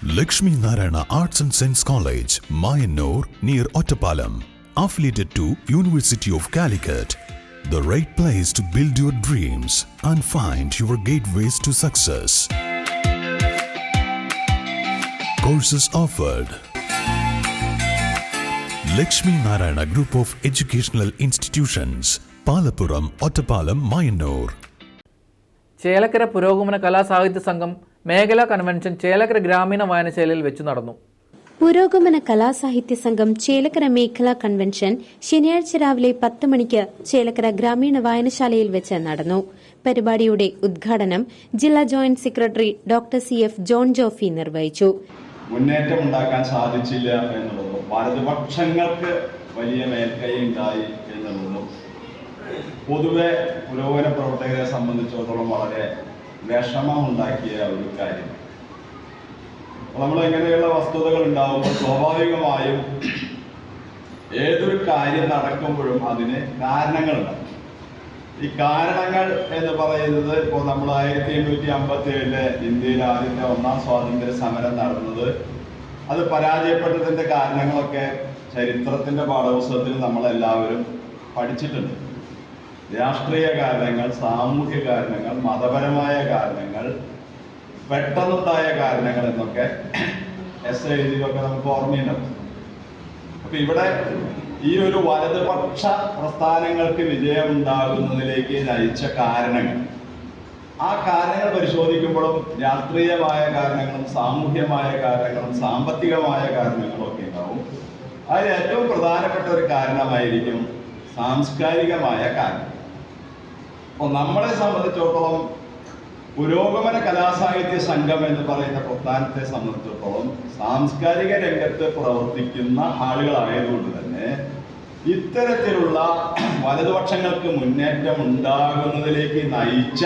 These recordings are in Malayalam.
Lakshmi Narayana Arts and Science College, Mayanur, near Ottapalam. Affiliated to University of Calicut. The right place to build your dreams and find your gateways to success. Courses offered. Lakshmi Narayana Group of Educational Institutions, Palapuram, Ottapalam, Mayanur. Chelakkara പുരോഗമന കലാസാഹിത്യ സംഘം മേഖലാ കൺവെൻഷൻ ചേലക്കര ഗ്രാമീണ വായനശാലയിൽ വെച്ച് നടന്നു. പുരോഗമന കലാസാഹിത്യ സംഘം ചേലക്കര മേഖലാ കൺവെൻഷൻ ശനിയാഴ്ച രാവിലെ പത്ത് മണിക്ക് ചേലക്കര ഗ്രാമീണ വായനശാലയിൽ വെച്ച് നടന്നു. പരിപാടിയുടെ ഉദ്ഘാടനം ജില്ലാ joint secretary doctor C F John Jophy നിർവഹിച്ചു. മുന്നേറ്റം ഉണ്ടാക്കാൻ സാധിച്ചില്ല എന്നുള്ളതും വലതുപക്ഷങ്ങൾക്ക് വലിയ മേൽക്കൈ ഉണ്ടായി എന്നുള്ളതും പൊതുവെ പുരോഗമന പ്രവർത്തകരെ സംബന്ധിച്ചിടത്തോളം വളരെ വിഷമമുണ്ടാക്കിയ ഒരു കാര്യം. അപ്പോൾ നമ്മൾ ഇങ്ങനെയുള്ള വസ്തുതകൾ ഉണ്ടാകുമ്പോൾ സ്വാഭാവികമായും ഏതൊരു കാര്യം നടക്കുമ്പോഴും അതിന് കാരണങ്ങളുണ്ടാവും ഈ കാരണങ്ങൾ എന്ന് പറയുന്നത് ഇപ്പോൾ നമ്മൾ ആയിരത്തി എണ്ണൂറ്റി അമ്പത്തി ഏഴിൽ ഇന്ത്യയിൽ ആദ്യത്തെ ഒന്നാം സ്വാതന്ത്ര്യ സമരം നടന്നത്. അത് പരാജയപ്പെട്ടതിന്റെ കാരണങ്ങളൊക്കെ ചരിത്രത്തിന്റെ പാഠപുസ്തകത്തിൽ നമ്മളെല്ലാവരും പഠിച്ചിട്ടുണ്ട്. രാഷ്ട്രീയ കാരണങ്ങൾ സാമൂഹ്യ കാരണങ്ങൾ മതപരമായ കാരണങ്ങൾ പെട്ടെന്നുണ്ടായ കാരണങ്ങൾ എന്നൊക്കെ എസ് എഴുതിയൊക്കെ നമുക്ക് ഓർമ്മയുണ്ടാവും അപ്പൊ ഇവിടെ ഈ ഒരു വലതുപക്ഷ പ്രസ്ഥാനങ്ങൾക്ക് വിജയമുണ്ടാകുന്നതിലേക്ക് നയിച്ച കാരണങ്ങൾ. ആ കാരണങ്ങൾ പരിശോധിക്കുമ്പോഴും രാഷ്ട്രീയമായ കാരണങ്ങളും സാമൂഹ്യമായ കാരണങ്ങളും സാമ്പത്തികമായ കാരണങ്ങളും ഒക്കെ ഉണ്ടാവും. അതിൽ ഏറ്റവും പ്രധാനപ്പെട്ട ഒരു കാരണമായിരിക്കും സാംസ്കാരികമായ കാരണം അപ്പോൾ നമ്മളെ സംബന്ധിച്ചിടത്തോളം പുരോഗമന കലാസാഹിത്യ സംഘം എന്ന് പറയുന്ന പ്രസ്ഥാനത്തെ സംബന്ധിച്ചിടത്തോളം സാംസ്കാരിക രംഗത്ത് പ്രവർത്തിക്കുന്ന ആളുകളായതുകൊണ്ട് തന്നെ ഇത്തരത്തിലുള്ള വലതുപക്ഷങ്ങൾക്ക് മുന്നേറ്റം ഉണ്ടാകുന്നതിലേക്ക് നയിച്ച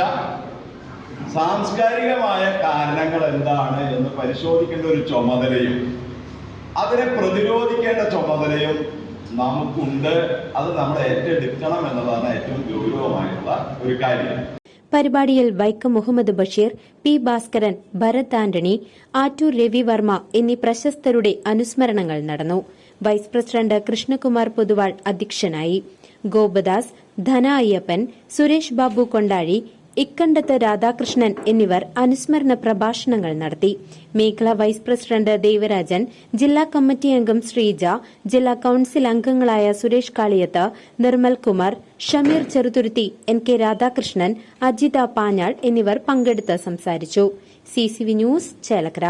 സാംസ്കാരികമായ കാരണങ്ങൾ എന്താണ് എന്ന് പരിശോധിക്കേണ്ട ഒരു ചുമതലയും അതിനെ പ്രതിരോധിക്കേണ്ട ചുമതലയും നമുക്കുണ്ട്. അത് നമ്മൾ ഏറ്റെടുക്കണം എന്നുള്ളതാണ് ഏറ്റവും ഗൗരവമായിട്ടുള്ള ഒരു കാര്യം. പരിപാടിയിൽ വൈക്കം മുഹമ്മദ് ബഷീർ പി ഭാസ്കരൻ ഭരത് ആന്റണി ആറ്റൂർ രവിവർമ്മ എന്നീ പ്രശസ്തരുടെ അനുസ്മരണങ്ങൾ നടന്നു. വൈസ് പ്രസിഡന്റ് കൃഷ്ണകുമാർ പൊതുവാൾ അധ്യക്ഷനായി. ഗോപദാസ് ധന അയ്യപ്പൻ സുരേഷ് ബാബു കൊണ്ടാഴി ഇക്കണ്ടത്ത് രാധാകൃഷ്ണൻ എന്നിവർ അനുസ്മരണ പ്രഭാഷണങ്ങൾ നടത്തി. മേഖലാ വൈസ് പ്രസിഡന്റ് ദേവരാജൻ ജില്ലാ കമ്മിറ്റി അംഗം ശ്രീജ ജില്ലാ കൌൺസിൽ അംഗങ്ങളായ സുരേഷ് കാളിയത്ത് നിർമ്മൽ കുമാർ ഷമീർ ചെറുതുരുത്തി എൻ കെ രാധാകൃഷ്ണൻ അജിത പാഞ്ഞാൾ എന്നിവർ പങ്കെടുത്ത് സംസാരിച്ചു. CCV news Chelakkara.